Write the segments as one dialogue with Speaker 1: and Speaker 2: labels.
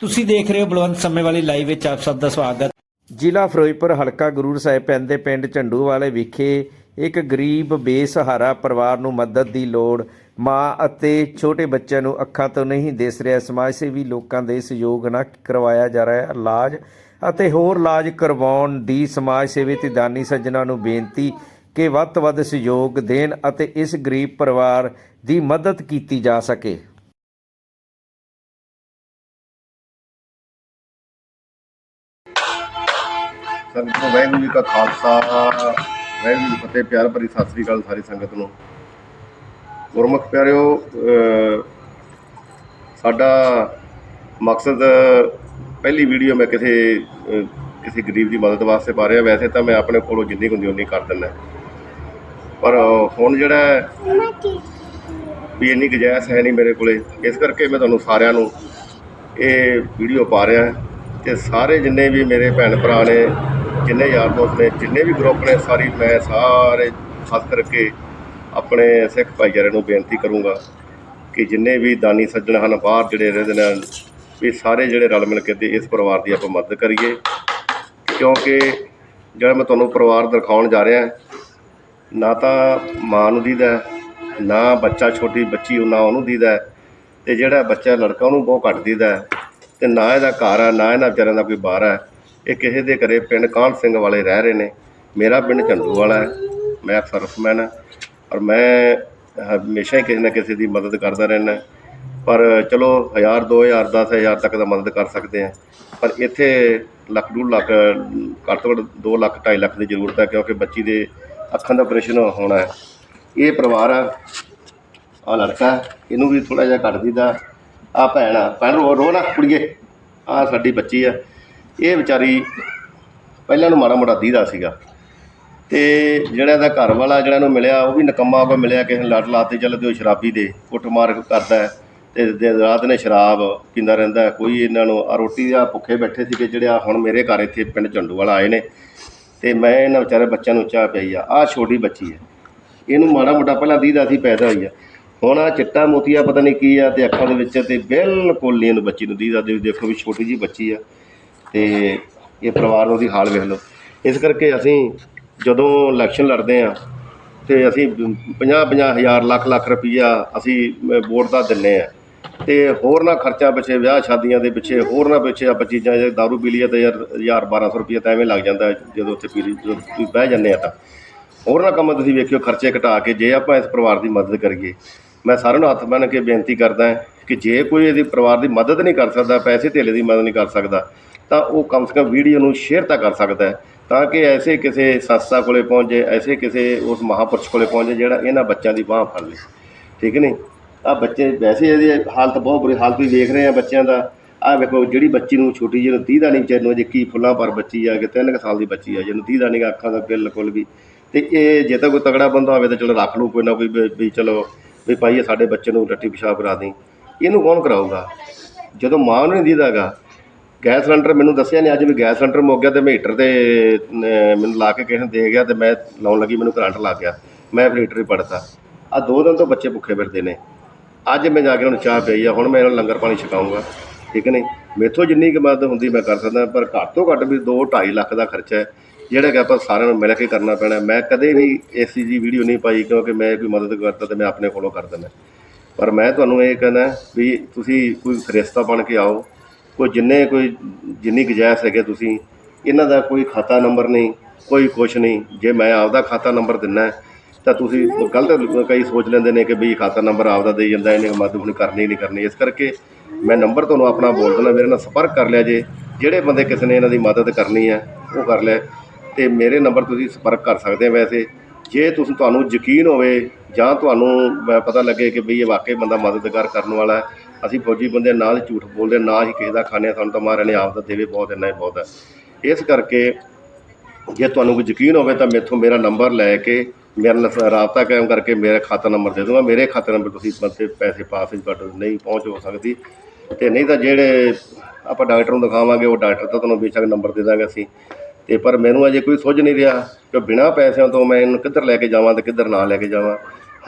Speaker 1: ਤੁਸੀਂ ਦੇਖ ਰਹੇ ਹੋ ਬਲਵੰਤ ਸਮੇਂ ਵਾਲੀ ਲਾਈਵ ਵਿੱਚ ਆਪ ਸਭ ਦਾ ਸਵਾਗਤ। ਜ਼ਿਲ੍ਹਾ ਫਿਰੋਜ਼ਪੁਰ, ਹਲਕਾ ਗੁਰੂ ਸਾਹਿਬ ਪੈਂਦੇ ਪਿੰਡ ਝੰਡੂਵਾਲੇ ਵਿਖੇ ਇੱਕ ਗਰੀਬ ਬੇਸਹਾਰਾ ਪਰਿਵਾਰ ਨੂੰ ਮਦਦ ਦੀ ਲੋੜ, ਮਾਂ ਅਤੇ ਛੋਟੇ ਬੱਚਿਆਂ ਨੂੰ ਅੱਖਾਂ ਤੋਂ ਨਹੀਂ ਦਿਸ ਰਿਹਾ। ਸਮਾਜ ਸੇਵੀ ਲੋਕਾਂ ਦੇ ਸਹਿਯੋਗ ਨਾਲ ਕਰਵਾਇਆ ਜਾ ਰਿਹਾ ਇਲਾਜ ਅਤੇ ਹੋਰ ਇਲਾਜ ਕਰਵਾਉਣ ਦੀ ਸਮਾਜ ਸੇਵੀ ਤੇ ਦਾਨੀ ਸੱਜਣਾ ਨੂੰ ਬੇਨਤੀ ਕਿ ਵੱਧ ਤੋਂ ਵੱਧ ਸਹਿਯੋਗ ਦੇਣ ਅਤੇ ਇਸ ਗਰੀਬ ਪਰਿਵਾਰ ਦੀ ਮਦਦ ਕੀਤੀ ਜਾ ਸਕੇ।
Speaker 2: ਸੰਗਤ ਨੂੰ, ਵਾਹਿਗੁਰੂ ਜੀ ਕਾ ਖਾਲਸਾ, ਵਾਹਿਗੁਰੂ ਜੀ ਫਤਿਹ, ਪਿਆਰ ਭਰੀ ਸਤਿ ਸ੍ਰੀ ਅਕਾਲ ਸਾਰੀ ਸੰਗਤ ਨੂੰ। ਗੁਰਮੁਖ ਪਿਆਰਿਓ ਸਾਡਾ ਮਕਸਦ, ਪਹਿਲੀ ਵੀਡੀਓ ਮੈਂ ਕਿਸੇ ਕਿਸੇ ਗਰੀਬ ਦੀ ਮਦਦ ਵਾਸਤੇ ਪਾ ਰਿਹਾ। ਵੈਸੇ ਤਾਂ ਮੈਂ ਆਪਣੇ ਕੋਲੋਂ ਜਿੰਨੀ ਕੁ ਹੁੰਦੀ, ਉਨੀ ਕਰ ਦਿੰਦਾ। ਪਰ ਹੁਣ ਜਿਹੜਾ ਵੀ ਇੰਨੀ ਗੁੰਜਾਇਸ਼ ਹੈ ਨਹੀਂ ਮੇਰੇ ਕੋਲੇ। ਇਸ ਕਰਕੇ ਮੈਂ ਤੁਹਾਨੂੰ ਸਾਰਿਆਂ ਨੂੰ ਇਹ ਵੀਡੀਓ ਪਾ ਰਿਹਾ। ਤੇ ਸਾਰੇ ਜਿੰਨੇ ਵੀ ਮੇਰੇ ਭੈਣ ਭਰਾ ਨੇ ਜਿੰਨੇ ਯਾਰ ਦੋਸਤ ਨੇ ਜਿੰਨੇ ਵੀ ਗਰੁੱਪ ਨੇ ਸਾਰੀ ਮੈਂ ਸਾਰੇ ਖਾਸ ਕਰਕੇ ਆਪਣੇ ਸਿੱਖ ਭਾਈਚਾਰੇ ਨੂੰ ਬੇਨਤੀ ਕਰੂੰਗਾ ਕਿ ਜਿੰਨੇ ਵੀ ਦਾਨੀ ਸੱਜਣ ਹਨ ਬਾਹਰ ਜਿਹੜੇ ਰਹਿੰਦੇ ਨੇ ਵੀ ਸਾਰੇ ਜਿਹੜੇ ਰਲ ਮਿਲ ਕੇ ਤੇ ਇਸ ਪਰਿਵਾਰ ਦੀ ਆਪਾਂ ਮਦਦ ਕਰੀਏ। ਕਿਉਂਕਿ ਜਿਹੜਾ ਮੈਂ ਤੁਹਾਨੂੰ ਪਰਿਵਾਰ ਦਿਖਾਉਣ ਜਾ ਰਿਹਾ ਨਾ ਤਾਂ ਮਾਂ ਨੂੰ ਦੀਦਾ ਨਾ ਬੱਚਾ ਛੋਟੀ ਬੱਚੀ ਉਹਨਾਂ ਉਹਨੂੰ ਦੀਦਾ ਹੈ, ਤੇ ਜਿਹੜਾ ਬੱਚਾ ਲੜਕਾ ਉਹਨੂੰ ਬਹੁਤ ਘੱਟ ਦੀਦਾ ਹੈ ਤੇ ਨਾ ਇਹਦਾ ਘਰ ਆ ਨਾ ਇਹਨਾਂ ਵਿਚਾਰਿਆਂ ਦਾ ਕੋਈ ਬਾਹਰ ਹੈ। ਇਹ ਕਿਸੇ ਦੇ ਘਰੇ ਪਿੰਡ ਕਾਹਨ ਸਿੰਘ ਵਾਲੇ ਰਹਿ ਰਹੇ ਨੇ? ਮੇਰਾ ਪਿੰਡ ਝੰਡੂ ਵਾਲਾ ਹੈ। ਮੈਂ ਸਰਫਮੈਨ ਹਾਂ ਔਰ ਮੈਂ ਹਮੇਸ਼ਾ ਹੀ ਕਿਸੇ ਨਾ ਕਿਸੇ ਦੀ ਮਦਦ ਕਰਦਾ ਰਹਿੰਦਾ ਪਰ ਚਲੋ 1000 2000 10000 ਤੱਕ ਦਾ ਮਦਦ ਕਰ ਸਕਦੇ ਹਾਂ। ਪਰ ਇੱਥੇ ਲੱਖ, ਡੂਢ ਲੱਖ, ਘੱਟ ਤੋਂ ਘੱਟ 2 ਲੱਖ 2.5 ਲੱਖ ਦੀ ਜ਼ਰੂਰਤ ਹੈ ਕਿਉਂਕਿ ਬੱਚੀ ਦੇ ਅੱਖਾਂ ਦਾ ਆਪਰੇਸ਼ਨ ਹੋਣਾ ਹੈ। ਇਹ ਪਰਿਵਾਰ ਆ ਆ ਲੜਕਾ ਇਹਨੂੰ ਵੀ ਥੋੜਾ ਜਿਹਾ ਘੱਟ ਦੀਦਾ। ਆ ਭੈਣ ਆ, ਭੈਣ ਰੋ ਰੋ ਨਾ ਕੁੜੀਏ। ਆ ਸਾਡੀ ਬੱਚੀ ਆ। ਇਹ ਵਿਚਾਰੀ ਪਹਿਲਾਂ ਨੂੰ ਮਾੜਾ ਮੋਟਾ ਦੀਦਾ ਸੀਗਾ। ਤੇ ਜਿਹੜਾ ਇਹਦਾ ਘਰ ਵਾਲਾ, ਜਿਹੜਾ ਇਹਨੂੰ ਮਿਲਿਆ, ਉਹ ਵੀ ਨਕੰਮਾ ਕੋ ਮਿਲਿਆ, ਕਿਸੇ ਨੇ ਲੜ ਲਾਤੇ, ਚੱਲ ਤੇ ਉਹ ਸ਼ਰਾਬੀ ਦੇ, ਕੁੱਟਮਾਰ ਕਰਦਾ ਹੈ। ਤੇ ਦਿਨ ਰਾਤ ਨੇ ਸ਼ਰਾਬ ਪੀਂਦਾ ਰਹਿੰਦਾ ਕੋਈ ਇਹਨਾਂ ਨੂੰ ਆ ਰੋਟੀ ਆ ਭੁੱਖੇ ਬੈਠੇ ਸੀਗੇ, ਜਿਹੜੇ ਆ ਹੁਣ ਮੇਰੇ ਘਰ ਇੱਥੇ ਪਿੰਡ ਝੰਡੂ ਵਾਲਾ ਆਏ ਨੇ। ਤੇ ਮੈਂ ਇਹਨਾਂ ਵਿਚਾਰੇ ਬੱਚਿਆਂ ਨੂੰ ਚਾਹ ਪਈ ਆ। ਆ ਛੋਟੀ ਬੱਚੀ ਹੈ। ਇਹਨੂੰ ਮਾੜਾ ਮੋਟਾ ਪਹਿਲਾਂ ਦੀਦਾ ਸੀ, ਪੈਦਾ ਹੋਈ ਆ। ਹੁਣ ਆ ਚਿੱਟਾ ਮੋਤੀਆ ਪਤਾ ਨਹੀਂ ਕੀ ਆ, ਤੇ ਅੱਖਾਂ ਦੇ ਵਿੱਚ ਤੇ ਬਿਲਕੁਲ ਨਹੀਂ ਇਹਨੂੰ ਬੱਚੀ ਨੂੰ ਦੀਦਾ। ਦੇ ਦੇਖੋ ਵੀ ਛੋਟੀ ਜੀ ਬੱਚੀ ਆ। ਤੇ ਇਹ ਪਰਿਵਾਰ ਨੂੰ ਦੀ ਹਾਲ ਵੇਖ ਲਓ। ਇਸ ਕਰਕੇ ਅਸੀਂ ਜਦੋਂ ਇਲੈਕਸ਼ਨ ਲੜਦੇ ਆ ਤੇ ਅਸੀਂ 50 50 ਹਜ਼ਾਰ ਲੱਖ ਲੱਖ ਰੁਪਈਆ ਅਸੀਂ ਵੋਟ ਦਾ ਦਿੰਨੇ ਆ ਤੇ ਹੋਰ ਨਾ ਖਰਚਾ ਪਿੱਛੇ ਵਿਆਹ ਸ਼ਾਦੀਆਂ ਦੇ ਪਿੱਛੇ, ਹੋਰ ਨਾ ਪਿੱਛੇ ਆਪਾਂ ਚੀਜ਼ਾਂ ਜੇ ਦਾਰੂ ਪੀ ਲਈਏ ਤਾਂ ਯਾਰ 1000 1200 ਰੁਪਈਆ ਤਾਂ ਐਵੇਂ ਲੱਗ ਜਾਂਦਾ ਜਦੋਂ ਉੱਥੇ ਪੀ ਲਈ, ਜਦੋਂ ਤੁਸੀਂ ਬਹਿ ਜਾਂਦੇ ਆ ਤਾਂ। ਹੋਰ ਨਾ ਕੰਮ ਤੁਸੀਂ ਵੇਖਿਓ, ਖਰਚੇ ਘਟਾ ਕੇ ਜੇ ਆਪਾਂ ਇਸ ਪਰਿਵਾਰ ਦੀ ਮਦਦ ਕਰੀਏ। ਮੈਂ ਸਾਰਿਆਂ ਨੂੰ ਹੱਥ ਬੰਨ੍ਹ ਕੇ ਬੇਨਤੀ ਕਰਦਾ ਕਿ ਜੇ ਕੋਈ ਇਹਦੀ ਪਰਿਵਾਰ ਦੀ ਮਦਦ ਨਹੀਂ ਕਰ ਸਕਦਾ, ਪੈਸੇ ਧੇਲੇ ਦੀ ਮਦਦ ਨਹੀਂ ਕਰ ਸਕਦਾ ਤਾਂ ਉਹ ਕਮ ਸੇ ਕਮ ਵੀਡੀਓ ਨੂੰ ਸ਼ੇਅਰ ਤਾਂ ਕਰ ਸਕਦਾ ਹੈ, ਤਾਂ ਕਿ ਐਸੇ ਕਿਸੇ ਸੰਸਥਾ ਕੋਲੇ ਪਹੁੰਚ ਜਾਏ ਐਸੇ ਕਿਸੇ ਉਸ ਮਹਾਪੁਰਸ਼ ਕੋਲੇ ਪਹੁੰਚੇ ਜਿਹੜਾ ਇਹਨਾਂ ਬੱਚਿਆਂ ਦੀ ਬਾਹ ਫੜ ਲੇ। ਠੀਕ ਨਹੀਂ ਆ ਬੱਚੇ ਵੈਸੇ ਇਹਦੀ ਹਾਲਤ ਬਹੁਤ ਬੁਰੀ ਹਾਲਤ ਵੀ ਵੇਖ ਰਹੇ ਆ ਬੱਚਿਆਂ ਦਾ। ਆ ਵੇਖੋ ਜਿਹੜੀ ਬੱਚੀ ਨੂੰ ਛੋਟੀ ਜਿਹੀ ਨੂੰ ਦੀਦਾ ਨਹੀਂ ਵਿਚਾਰੀ ਨੂੰ ਅਜੇ ਕੀ ਫੁੱਲਾਂ ਪਰ ਬੱਚੀ ਆ ਕਿ ਤਿੰਨ ਕੁ ਸਾਲ ਦੀ ਬੱਚੀ ਆ ਜਿਹਨੂੰ ਦੀਦਾ ਨਹੀਂ ਗਾ, ਅੱਖਾਂ ਦਾ ਬਿਲਕੁਲ ਵੀ। ਤੇ ਇਹ ਜੇ ਤਾਂ ਕੋਈ ਤਗੜਾ ਬੰਦਾ ਹੋਵੇ ਤਾਂ ਚਲੋ ਰੱਖ ਲੂ ਕੋਈ ਨਾ ਕੋਈ ਵੀ- ਚਲੋ, ਵੀ ਭਾਈ ਇਹ ਸਾਡੇ ਬੱਚੇ ਨੂੰ ਰੱਟੀ ਪਿਸ਼ਾਬ ਕਰਾ ਦੇ ਇਹਨੂੰ ਕੌਣ ਕਰਾਊਗਾ? ਜਦੋਂ ਮਾਂ ਨੂੰ ਨਹੀਂ ਦੀਦਾਗਾ ਗੈਸ ਸਿਲੰਡਰ ਮੈਨੂੰ ਦੱਸਿਆ ਨੇ ਅੱਜ ਵੀ ਗੈਸ ਸਿਲੰਡਰ ਮੁੱਕ ਗਿਆ ਤੇ ਮੈਂ ਹੀਟਰ ਤੇ ਅਹ, ਮੈਨੂੰ ਲਾ ਕੇ ਕਿਸੇ ਨੇ ਦੇ ਗਿਆ ਤੇ ਮੈਂ ਲਾਉਣ ਲੱਗੀ ਮੈਨੂੰ ਕਰੰਟ ਲੱਗ ਗਿਆ। ਮੈਂ ਫਿਰ ਹੀਟਰ ਹੀ ਪੜਤਾ। ਆ ਦੋ ਦਿਨ ਤੋਂ ਬੱਚੇ ਭੁੱਖੇ ਫਿਰਦੇ ਨੇ। ਅੱਜ ਮੈਂ ਜਾ ਕੇ ਉਹਨੂੰ ਚਾਹ ਪਈ ਆ ਹੁਣ ਮੈਂ ਇਹਨਾਂ ਨੂੰ ਲੰਗਰ ਪਾਣੀ ਛਕਾਉਂਗਾ ਠੀਕ ਨਹੀਂ? ਮੇਥੋਂ ਜਿੰਨੀ ਕੁ ਮਦਦ ਹੁੰਦੀ ਮੈਂ ਕਰ ਸਕਦਾ ਪਰ ਘੱਟ ਤੋਂ ਘੱਟ ਵੀ 2 2.5 ਲੱਖ ਦਾ ਖਰਚਾ ਹੈ ਜਿਹੜਾ ਕਿ ਆਪਾਂ ਸਾਰਿਆਂ ਨੂੰ ਮਿਲ ਕੇ ਕਰਨਾ ਪੈਣਾ। ਮੈਂ ਕਦੇ ਵੀ ਇਸ ਚੀਜ਼ ਦੀ ਵੀਡੀਓ ਨਹੀਂ ਪਾਈ ਕਿਉਂਕਿ ਮੈਂ ਕੋਈ ਮਦਦ ਕਰਦਾ ਤੇ ਮੈਂ ਆਪਣੇ ਕੋਲੋਂ ਕਰ ਦਿੰਦਾ। ਪਰ ਮੈਂ ਤੁਹਾਨੂੰ ਇਹ ਕਹਿੰਦਾ ਵੀ ਤੁਸੀਂ ਕੋਈ ਫਰਿਸ਼ਤਾ ਬਣ ਕੇ ਆਓ ਕੋਈ ਜਿੰਨੇ ਕੋਈ ਜਿੰਨੀ ਗੁੰਜਾਇਸ਼ ਹੈਗੇ ਤੁਸੀਂ ਇਹਨਾਂ ਦਾ ਕੋਈ ਖਾਤਾ ਨੰਬਰ ਨਹੀਂ ਕੋਈ ਕੁਛ ਨਹੀਂ। ਜੇ ਮੈਂ ਆਪਦਾ ਖਾਤਾ ਨੰਬਰ ਦਿੰਨਾ ਹੈ, ਤਾਂ ਤੁਸੀਂ ਗਲਤ ਕਈ ਸੋਚ ਲੈਂਦੇ ਨੇ ਕਿ ਵੀ ਖਾਤਾ ਨੰਬਰ ਆਪਦਾ ਦੇਈ ਜਾਂਦਾ ਇਹਨੇ ਮਦਦ ਹੁਣ ਕਰਨੀ ਨਹੀਂ ਕਰਨੀ। ਇਸ ਕਰਕੇ ਮੈਂ ਨੰਬਰ ਤੁਹਾਨੂੰ ਆਪਣਾ ਬੋਲ ਦਿੰਦਾ ਮੇਰੇ ਨਾਲ ਸੰਪਰਕ ਕਰ ਲਿਆ ਜੇ। ਜਿਹੜੇ ਬੰਦੇ ਕਿਸੇ ਨੇ ਇਹਨਾਂ ਦੀ ਮਦਦ ਕਰਨੀ ਹੈ ਉਹ ਕਰ ਲੈ। ਤੇ ਮੇਰੇ ਨੰਬਰ ਤੁਸੀਂ ਸੰਪਰਕ ਕਰ ਸਕਦੇ ਆ ਵੈਸੇ। ਜੇ ਤੁਸੀਂ ਤੁਹਾਨੂੰ ਯਕੀਨ ਹੋਵੇ ਜਾਂ ਤੁਹਾਨੂੰ ਪਤਾ ਲੱਗੇ ਕਿ ਵੀ ਇਹ ਵਾਕਈ ਬੰਦਾ ਮਦਦਗਾਰ ਕਰਨ ਵਾਲਾ ਹੈ ਅਸੀਂ ਫੌਜੀ ਬੰਦੇ ਨਾ ਹੀ ਝੂਠ ਬੋਲਦੇ, ਨਾ ਹੀ ਕਿਸੇ ਦਾ ਖਾਣੇ ਸਾਨੂੰ ਤਾਂ ਮਹਾਰਾਜ ਨੇ ਆਪ ਦਾ ਦੇਵੇ ਬਹੁਤ, ਇੰਨਾ ਹੀ ਬਹੁਤ ਹੈ। ਇਸ ਕਰਕੇ ਜੇ ਤੁਹਾਨੂੰ ਕੋਈ ਯਕੀਨ ਹੋਵੇ ਤਾਂ ਮੇਥੋਂ ਮੇਰਾ ਨੰਬਰ ਲੈ ਕੇ ਮੇਰੇ ਨਾਲ ਰਾਬਤਾ ਕਾਇਮ ਕਰਕੇ ਮੇਰਾ ਖਾਤਾ ਨੰਬਰ ਦੇ ਦੂੰਗਾ। ਮੇਰੇ ਖਾਤੇ ਨੰਬਰ ਤੁਸੀਂ ਬੰਦੇ ਪੈਸੇ ਪਾਸ ਹੀ ਤੁਹਾਡੇ ਨਹੀਂ ਪਹੁੰਚ ਹੋ ਸਕਦੀ। ਤੇ ਨਹੀਂ ਤਾਂ ਜਿਹੜੇ ਆਪਾਂ ਡਾਕਟਰ ਨੂੰ ਦਿਖਾਵਾਂਗੇ, ਉਹ ਡਾਕਟਰ ਤਾਂ ਤੁਹਾਨੂੰ ਬੇਸ਼ੱਕ ਨੰਬਰ ਦੇ ਦਾਂਗੇ ਅਸੀਂ। ਤੇ ਪਰ ਮੈਨੂੰ ਅਜੇ ਕੋਈ ਸੁੱਝ ਨਹੀਂ ਰਿਹਾ। ਕਿ ਬਿਨਾਂ ਪੈਸਿਆਂ ਤੋਂ ਮੈਂ ਇਹਨੂੰ ਕਿੱਧਰ ਲੈ ਕੇ ਜਾਵਾਂ ਤੇ ਕਿੱਧਰ ਨਾ ਲੈ ਕੇ ਜਾਵਾਂ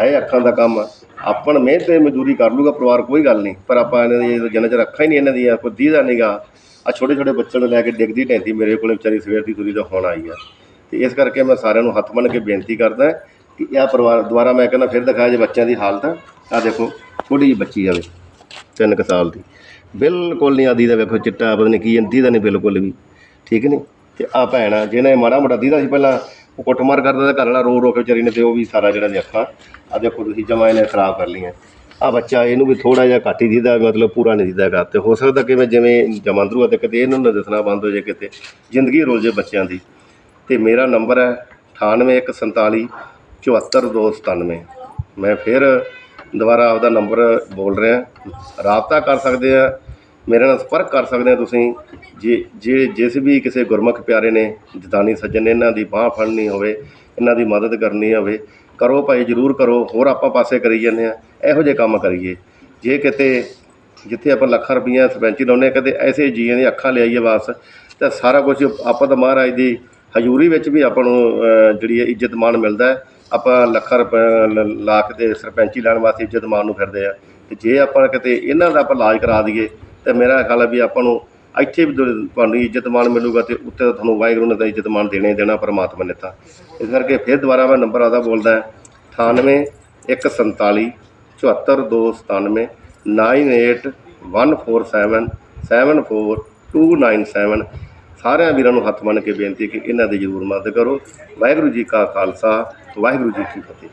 Speaker 2: ਹੈ ਅੱਖਾਂ ਦਾ ਕੰਮ। ਆਪਣ ਮਿਹਨਤ ਤੇ ਮਜ਼ਦੂਰੀ ਕਰ ਲੂਗਾ ਪਰਿਵਾਰ, ਕੋਈ ਗੱਲ ਨਹੀਂ। ਪਰ ਆਪਾਂ ਇਹਨਾਂ ਦੀ ਜਿੰਨਾ ਚਿਰ ਅੱਖਾਂ ਹੀ ਨਹੀਂ ਇਹਨਾਂ ਦੀਆਂ, ਕੋਈ ਦੀਦਾ ਨਹੀਂਗਾ ਆ ਛੋਟੇ ਛੋਟੇ ਬੱਚਿਆਂ ਨੂੰ ਲੈ ਕੇ ਡਿੱਗਦੀ ਢੈਂਦੀ ਮੇਰੇ ਕੋਲ ਵਿਚਾਰੀ ਸਵੇਰ ਦੀ ਤੁਰੀ ਦਾ ਹੁਣ ਆਈ ਆ। ਤੇ ਇਸ ਕਰਕੇ ਮੈਂ ਸਾਰਿਆਂ ਨੂੰ ਹੱਥ ਬੰਨ੍ਹ ਕੇ ਬੇਨਤੀ ਕਰਦਾ ਕਿ ਇਹ ਪਰਿਵਾਰ ਦੁਆਰਾ ਮੈਂ ਕਹਿੰਦਾ ਫਿਰ ਦਿਖਾਇਆ ਜੇ ਬੱਚਿਆਂ ਦੀ ਹਾਲਤ। ਆ ਦੇਖੋ, ਛੋਟੀ ਜਿਹੀ ਬੱਚੀ ਆਵੇ ਤਿੰਨ ਕੁ ਸਾਲ ਦੀ। ਬਿਲਕੁਲ ਨਹੀਂ ਆਦੀ ਦਾ ਵੇਖੋ ਚਿੱਟਾ, ਪਤਾ ਨਹੀਂ ਕੀ ਜਾਂਦੀ ਦਾ ਨਹੀਂ ਬਿਲਕੁਲ ਵੀ। ਠੀਕ ਨਹੀਂ ਤੇ ਆ ਭੈਣ ਆ, ਜਿਹਨੇ ਮਾੜਾ ਮੋਟਾ ਦੀਦਾ ਸੀ ਪਹਿਲਾਂ ਉਹ ਕੁੱਟਮਾਰ ਕਰਦਾ ਤਾਂ ਘਰ ਵਾਲਾ ਰੋ ਰੋ ਕੇ ਵਿਚਾਰੀ ਨੇ ਤੇ ਉਹ ਵੀ ਸਾਰਾ ਜਿਹੜਾ ਦੀ ਅੱਖਾਂ ਆ ਦੇਖੋ ਤੁਸੀਂ, ਜਮਾ ਇਹਨੇ ਖਰਾਬ ਕਰ ਲਈਆਂ। ਆ ਬੱਚਾ ਇਹਨੂੰ ਵੀ ਥੋੜਾ ਜਿਹਾ ਘੱਟ ਹੀ ਦੀਦਾ, ਮਤਲਬ ਪੂਰਾ ਨਹੀਂ ਦੀਦਾਗਾ ਤੇ ਹੋ ਸਕਦਾ ਕਿ ਮੈਂ ਜਿਵੇਂ ਜਮਾਂਦਰੂ ਆ ਤੇ ਕਿਤੇ ਇਹਨੂੰ ਨਾ ਦੱਸਣਾ ਬੰਦ ਹੋ ਜਾਏ ਕਿਤੇ। ਜ਼ਿੰਦਗੀ ਰੁਲ ਜੇ ਬੱਚਿਆਂ ਦੀ। ਤੇ ਮੇਰਾ ਨੰਬਰ ਹੈ 9814 74297 ਮੈਂ ਫਿਰ ਦੁਬਾਰਾ ਆਪਦਾ ਨੰਬਰ ਬੋਲ ਰਿਹਾ। ਰਾਬਤਾ ਕਰ ਸਕਦੇ ਆ। ਮੇਰੇ ਨਾਲ ਸੰਪਰਕ ਕਰ ਸਕਦੇ ਹੋ ਤੁਸੀਂ। ਜੇ ਜੇ, ਜਿਸ ਵੀ ਕਿਸੇ ਗੁਰਮੁਖ ਪਿਆਰੇ ਨੇ ਜਦਾਨੀ ਸੱਜਣ ਨੇ ਇਹਨਾਂ ਦੀ ਬਾਹ ਫੜਨੀ ਹੋਵੇ, ਇਹਨਾਂ ਦੀ ਮਦਦ ਕਰਨੀ ਹੋਵੇ, ਕਰੋ ਭਾਈ, ਜਰੂਰ ਕਰੋ, ਹੋਰ ਆਪਾਂ ਪਾਸੇ ਕਰੀ ਜਾਂਦੇ ਆ ਇਹੋ ਜਿਹੇ ਕੰਮ ਕਰੀਏ। ਜੇ ਕਿਤੇ, ਜਿੱਥੇ ਆਪਾਂ ਲੱਖਾਂ ਰੁਪਈਆ ਸਰਪੰਚੀ ਲਾਉਂਦੇ ਹਾਂ ਕਦੇ ਐਸੇ ਜੀਆਂ ਦੀ ਅੱਖਾਂ ਲਿਆਈਏ ਵਾਸ ਤਾਂ ਸਾਰਾ ਕੁਝ ਆਪਾਂ ਤਾਂ ਮਹਾਰਾਜ ਦੀ ਹਜ਼ੂਰੀ ਵਿੱਚ ਵੀ ਆਪਾਂ ਨੂੰ ਜਿਹੜੀ ਹੈ ਇੱਜ਼ਤ ਮਾਣ ਮਿਲਦਾ ਹੈ। ਆਪਾਂ ਲੱਖਾਂ ਰੁਪਏ ਲ- ਲਾ ਕੇ ਸਰਪੰਚੀ ਲੈਣ ਵਾਸਤੇ ਇੱਜ਼ਤ ਮਾਣ ਨੂੰ ਫਿਰਦੇ ਆ ਤੇ ਜੇ ਆਪਾਂ ਕਿਤੇ ਇਹਨਾਂ ਦਾ ਆਪਾਂ ਇਲਾਜ ਕਰਾ ਦਈਏ ਤੇ ਮੇਰਾ ਖਿਆਲ ਹੈ ਵੀ ਆਪਾਂ ਨੂੰ ਇੱਥੇ ਵੀ ਤੁਹਾਨੂੰ ਇੱਜ਼ਤ ਮਾਣ ਮਿਲੂਗਾ ਤੇ ਉੱਤੇ ਤਾਂ ਤੁਹਾਨੂੰ ਵਾਹਿਗੁਰੂ ਨੇ ਤਾਂ ਇੱਜ਼ਤ ਮਾਣ ਦੇਣਾ ਹੀ ਦੇਣਾ ਪਰਮਾਤਮਾ ਨੇ ਤਾਂ। ਇਸ ਕਰਕੇ ਫਿਰ ਦੁਬਾਰਾ ਮੈਂ ਨੰਬਰ ਆਦਾ ਬੋਲਦਾ 98 147 74297 98147 74297 ਸਾਰਿਆਂ ਵੀਰਾਂ ਨੂੰ ਹੱਥ ਮੰਨ ਕੇ ਬੇਨਤੀ ਕਿ ਇਹਨਾਂ ਦੀ ਜ਼ਰੂਰ ਮਦਦ ਕਰੋ। ਵਾਹਿਗੁਰੂ ਜੀ ਕਾ ਖਾਲਸਾ, ਵਾਹਿਗੁਰੂ ਜੀ ਕੀ ਫਤਿਹ।